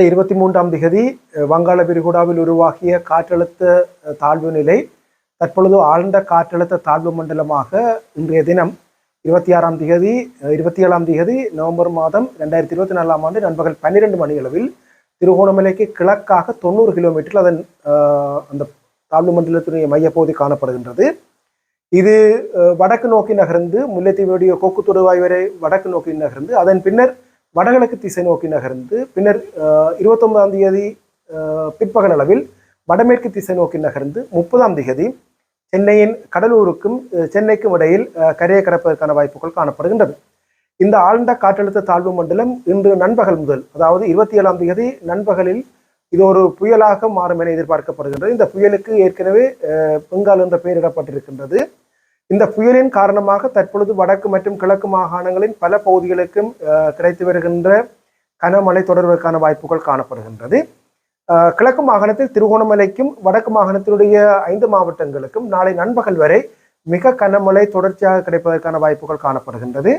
கடந்த இருபத்தி மூன்றாம் திகதி வங்காள விரிகுடாவில் உருவாகிய காற்றழுத்த தாழ்வு நிலை தற்பொழுது ஆழ்ந்த காற்றழுத்த தாழ்வு மண்டலமாக இன்றைய தினம் இருபத்தி ஆறாம் திகதி இருபத்தி ஏழாம் திகதி நவம்பர் மாதம் ரெண்டாயிரத்தி இருபத்தி நாலாம் ஆண்டு நண்பகல் பன்னிரெண்டு மணியளவில் திருகோணமலைக்கு கிழக்காக தொண்ணூறு கிலோமீட்டர் அதன் அந்த தாழ்வு மண்டலத்தினுடைய மையப்பகுதி காணப்படுகின்றது. இது வடக்கு நோக்கி நகர்ந்து முல்லைத்தீவுடைய கொக்கு தொடுவாய் வரை வடக்கு நோக்கி நகர்ந்து அதன் பின்னர் வடகிழக்கு திசை நோக்கி நகர்ந்து பின்னர் இருபத்தொன்பதாம் தேதி பிற்பகல் அளவில் வடமேற்கு திசை நோக்கி நகர்ந்து முப்பதாம் தேதி சென்னையின் கடலூருக்கும் சென்னைக்கும் இடையில் கரையை கடப்பதற்கான வாய்ப்புகள் காணப்படுகின்றது. இந்த ஆழ்ந்த காற்றழுத்த தாழ்வு மண்டலம் இன்று நண்பகல் முதல் அதாவது இருபத்தி ஏழாம் தேதி நண்பகலில் இது ஒரு புயலாக மாறும் என எதிர்பார்க்கப்படுகின்றது. இந்த புயலுக்கு ஏற்கனவே பெங்கால் என்ற பெயரிடப்பட்டிருக்கின்றது. இந்த புயலின் காரணமாக தற்பொழுது வடக்கு மற்றும் கிழக்கு மாகாணங்களின் பல பகுதிகளுக்கும் கிடைத்து வருகின்ற கனமழை தொடர்வதற்கான வாய்ப்புகள் காணப்படுகின்றது. கிழக்கு மாகாணத்தில் திருகோணமலைக்கும் வடக்கு மாகாணத்தினுடைய ஐந்து மாவட்டங்களுக்கும் நாளை நண்பகல் வரை மிக கனமழை தொடர்ச்சியாக கிடைப்பதற்கான வாய்ப்புகள் காணப்படுகின்றது.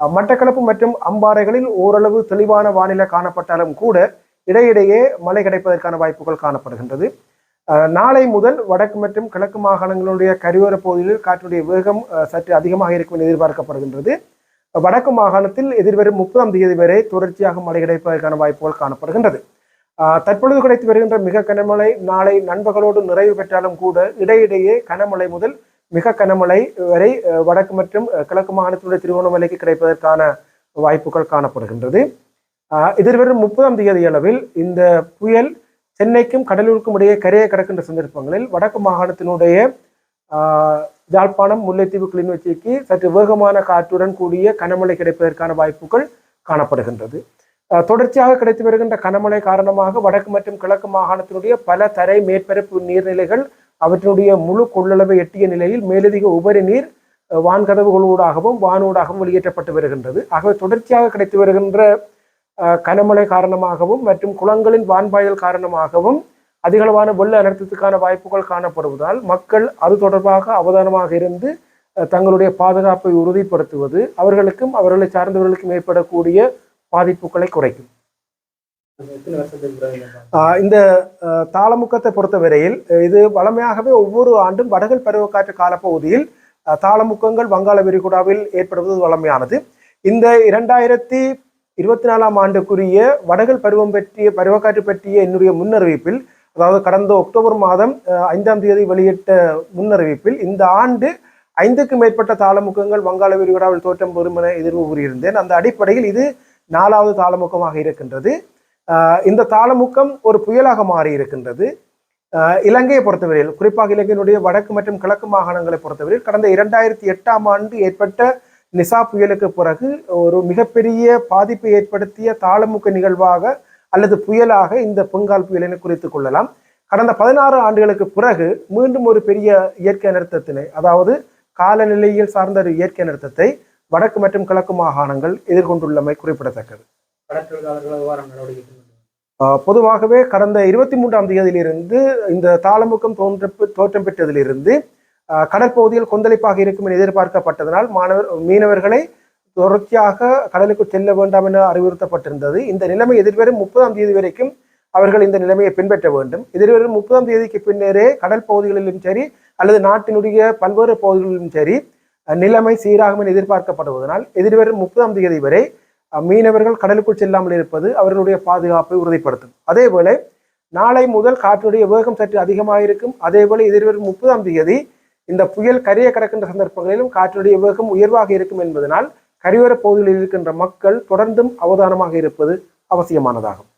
மட்டக்களப்பு மற்றும் அம்பாறைகளில் ஓரளவு தெளிவான வானிலை காணப்பட்டாலும் கூட இடையிடையே மழை கிடைப்பதற்கான வாய்ப்புகள் காணப்படுகின்றது. நாளை முதல் வடக்கு மற்றும் கிழக்கு மாகாணங்களுடைய கரையோர பகுதிகளில் காற்றுடைய வேகம் சற்று அதிகமாக இருக்கும் என எதிர்பார்க்கப்படுகின்றது. வடக்கு மாகாணத்தில் எதிர்வரும் முப்பதாம் தேதி வரை தொடர்ச்சியாக மழை கிடைப்பதற்கான வாய்ப்புகள் காணப்படுகின்றது. தற்பொழுது கிடைத்து வருகின்ற மிக கனமழை நாளை நண்பகலோடு நிறைவு பெற்றாலும் கூட இடையிடையே கனமழை முதல் மிக கனமழை வரை வடக்கு மற்றும் கிழக்கு மாகாணத்தினுடைய திருவண்ணாமலைக்கு கிடைப்பதற்கான வாய்ப்புகள் காணப்படுகின்றது. எதிர்வரும் முப்பதாம் தேதி அளவில் இந்த புயல் சென்னைக்கும் கடலூருக்கும் இடையே கரையை கடக்கின்ற சந்தர்ப்பங்களில் வடக்கு மாகாணத்தினுடைய ஆஹ், யாழ்ப்பாணம் முல்லைத்தீவு கிளிநொச்சிக்கு சற்று வேகமான காற்றுடன் கூடிய கனமழை கிடைப்பதற்கான வாய்ப்புகள் காணப்படுகின்றது. தொடர்ச்சியாக கிடைத்து வருகின்ற கனமழை காரணமாக வடக்கு மற்றும் கிழக்கு மாகாணத்தினுடைய பல தரை மேற்பரப்பு நீர்நிலைகள் அவற்றினுடைய முழு கொள்ளளவை எட்டிய நிலையில் மேலதிக உபரி நீர் வான்கதவுகளூடாகவும் வானூடாகவும் வெளியேற்றப்பட்டு வருகின்றது. ஆகவே தொடர்ச்சியாக கிடைத்து வருகின்ற கனமழை காரணமாகவும் மற்றும் குளங்களின் வான்பாயல் காரணமாகவும் அதிகளவான வெள்ள அனர்த்தத்துக்கான வாய்ப்புகள் காணப்படுவதால் மக்கள் அது தொடர்பாக அவதானமாக இருந்து தங்களுடைய பாதுகாப்பை உறுதிப்படுத்துவது அவர்களுக்கும் அவர்களை சார்ந்தவர்களுக்கும் ஏற்படக்கூடிய பாதிப்புகளை குறைக்கும். இந்த ஆஹ் இந்த தாளமுக்கத்தை பொறுத்தவரையில் இது வளமையாகவே ஒவ்வொரு ஆண்டும் வடகல் பருவக்காற்று காலப்பகுதியில் தாளமுக்கங்கள் வங்காள விரிகுடாவில் ஏற்படுவது வளமையானது. இந்த இரண்டாயிரத்தி இருபத்தி நாலாம் ஆண்டுக்குரிய வடகல் பருவம் பற்றிய பருவக்காற்று பற்றிய என்னுடைய முன்னறிவிப்பில் அதாவது கடந்த அக்டோபர் மாதம் ஐந்தாம் தேதி வெளியிட்ட முன்னறிவிப்பில் இந்த ஆண்டு ஐந்துக்கும் மேற்பட்ட தாளமுகங்கள் வங்காள விரிகுடாவில் தோற்றம் பெறும் என எதிர்வு கூறியிருந்தேன். அந்த அடிப்படையில் இது நாலாவது தாளமுகமாக இருக்கின்றது. இந்த தாளமுக்கம் ஒரு புயலாக மாறி இருக்கின்றது. இலங்கையை பொறுத்தவரையில் குறிப்பாக இலங்கையினுடைய வடக்கு மற்றும் கிழக்கு மாகாணங்களை பொறுத்தவரையில் கடந்த இரண்டாயிரத்தி எட்டாம் ஆண்டு ஏற்பட்ட நிசா புயலுக்கு பிறகு ஒரு மிகப்பெரிய பாதிப்பை ஏற்படுத்திய தாளமுக்க நிகழ்வாக அல்லது புயலாக இந்த பொங்கால் புயலினை குறித்துக் கொள்ளலாம். கடந்த பதினாறு ஆண்டுகளுக்கு பிறகு மீண்டும் ஒரு பெரிய இயற்கை அனர்த்தத்தினை அதாவது காலநிலையில் சார்ந்த ஒரு இயற்கை அனர்த்தத்தை வடக்கு மற்றும் கிழக்கு மாகாணங்கள் எதிர்கொண்டுள்ளமை குறிப்பிடத்தக்கது. பொதுவாகவே கடந்த இருபத்தி மூன்றாம் தேதியிலிருந்து இந்த தாளமுக்கம் தோன்ற தோற்றம் பெற்றதிலிருந்து கடற்பகுதியில் கொந்தளிப்பாக இருக்கும் என எதிர்பார்க்கப்பட்டதனால் மாணவர் மீனவர்களை தொடர்ச்சியாக கடலுக்கு செல்ல வேண்டாம் என அறிவுறுத்தப்பட்டிருந்தது. இந்த நிலைமை எதிர்வரும் முப்பதாம் தேதி வரைக்கும் அவர்கள் இந்த நிலைமையை பின்பற்ற வேண்டும். எதிர்வரும் முப்பதாம் தேதிக்கு பின்னரே கடல் பகுதிகளிலும் சரி அல்லது நாட்டினுடைய பல்வேறு பகுதிகளிலும் சரி நிலைமை சீராகும் என எதிர்பார்க்கப்படுவதனால் எதிர்வரும் முப்பதாம் தேதி வரை மீனவர்கள் கடலுக்குள் செல்லாமல் இருப்பது அவர்களுடைய பாதுகாப்பை உறுதிப்படுத்தும். அதேபோல நாளை முதல் காற்றுடைய வேகம் சற்று அதிகமாக இருக்கும் அதேபோல எதிர்வரும் முப்பதாம் தேதி இந்த புயல் கரையை கடக்கின்ற சந்தர்ப்பங்களிலும் காற்றினுடைய வேகம் உயர்வாக இருக்கும் என்பதனால் கரையோர பகுதிகளில் இருக்கின்ற மக்கள் தொடர்ந்தும் அவதானமாக இருப்பது அவசியமானதாகும்.